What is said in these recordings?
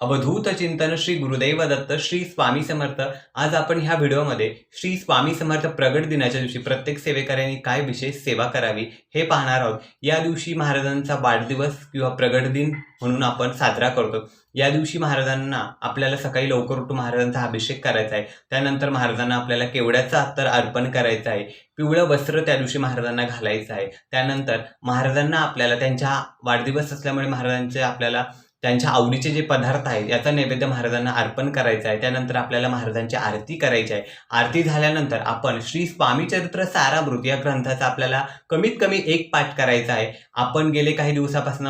अवधूत चिंतन श्री गुरुदैव दत्त श्री स्वामी समर्थ. आज आपण ह्या व्हिडिओमध्ये श्री स्वामी समर्थ प्रगट दिनाच्या दिवशी प्रत्येक सेवेकऱ्यांनी काय विशेष सेवा करावी हे पाहणार आहोत. या दिवशी महाराजांचा वाढदिवस किंवा प्रगट दिन म्हणून आपण साजरा करतो. या दिवशी महाराजांना आपल्याला सकाळी लवकर उठून महाराजांचा अभिषेक करायचा आहे. त्यानंतर महाराजांना आपल्याला केवड्याचा अत्तर अर्पण करायचं आहे. पिवळं वस्त्र त्या दिवशी महाराजांना घालायचं आहे. त्यानंतर महाराजांना आपल्याला त्यांच्या वाढदिवस असल्यामुळे महाराजांचे आपल्याला त्यांच्या आवडीचे जे पदार्थ आहेत याचा नैवेद्य महाराजांना अर्पण करायचा आहे. त्यानंतर आपल्याला महाराजांची आरती करायची आहे. आरती झाल्यानंतर आपण श्री स्वामी चरित्र सारामृत या ग्रंथाचा आपल्याला कमीत कमी एक पाठ करायचा आहे. आपण गेले काही दिवसापासून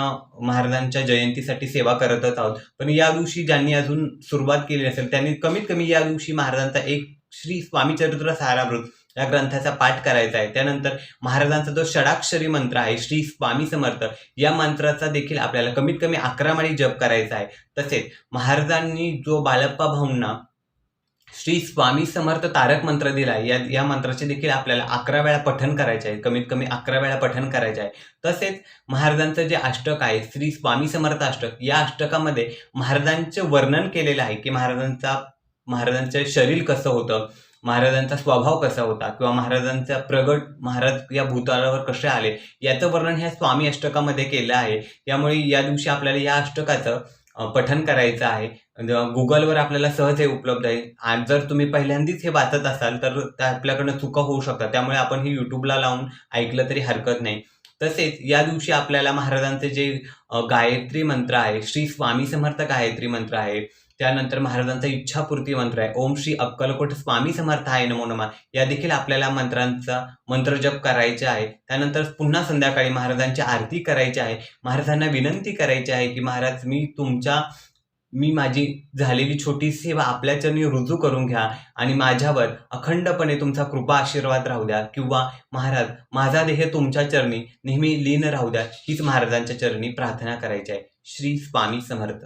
महाराजांच्या जयंतीसाठी सेवा करतच आहोत. पण या दिवशी ज्यांनी अजून सुरुवात केली नसेल त्यांनी कमीत कमी या दिवशी महाराजांचा एक श्री स्वामी चरित्र सारामृत या ग्रंथाचा पाठ करायचा आहे. त्यानंतर महाराजांचा जो षडाक्षरी मंत्र आहे श्री स्वामी समर्थ या मंत्राचा देखील आपल्याला कमीत कमी अकरा माळी जप करायचा आहे. तसेच महाराजांनी जो बालप्पा भाऊंना श्री स्वामी समर्थ तारक मंत्र दिला आहे या या मंत्राचे देखील आपल्याला अकरा वेळा पठन करायचे आहे. कमीत कमी अकरा वेळा पठन करायचे आहे. तसेच महाराजांचं जे अष्टक आहे श्री स्वामी समर्थ अष्टक या अष्टकामध्ये महाराजांचे वर्णन केलेलं आहे की महाराजांचा महाराजांचं शरीर कसं होतं. महाराजांचा स्वभाव कसा होता किंवा महाराजांचा प्रगट महाराज या भूतलावर कसे आले याचं वर्णन ह्या स्वामी अष्टकामध्ये केलं आहे. त्यामुळे या दिवशी आपल्याला या अष्टकाचं पठन करायचं आहे. गुगलवर आपल्याला सहज हे उपलब्ध आहे. आणि जर तुम्ही पहिल्यांदाच हे वाचत असाल तर त्या आपल्याकडनं चुका होऊ शकतात. त्यामुळे आपण हे युट्यूबला लावून ऐकलं तरी हरकत नाही. तसेच या दिवशी आपल्याला महाराजांचे जे गायत्री मंत्र आहे श्री स्वामी समर्थ गायत्री मंत्र आहे त्यानंतर महाराजांचा इच्छापूर्ती मंत्र आहे ओम श्री अक्कलकोट स्वामी समर्थ आहे नमो नमा या देखील आपल्याला मंत्रांचा मंत्रजप करायचे आहे. त्यानंतर पुन्हा संध्याकाळी महाराजांची आरती करायची आहे. महाराजांना विनंती करायची आहे की महाराज मी तुमच्या मी माझी झालेली छोटी सेवा आपल्या चरणी रुजू करून घ्या आणि माझ्यावर अखंडपणे तुमचा कृपा आशीर्वाद राहू द्या. किंवा महाराज माझा देह तुमच्या चरणी नेहमी लीन राहू द्या. हीच महाराजांच्या चरणी प्रार्थना करायची आहे. श्री स्वामी समर्थ.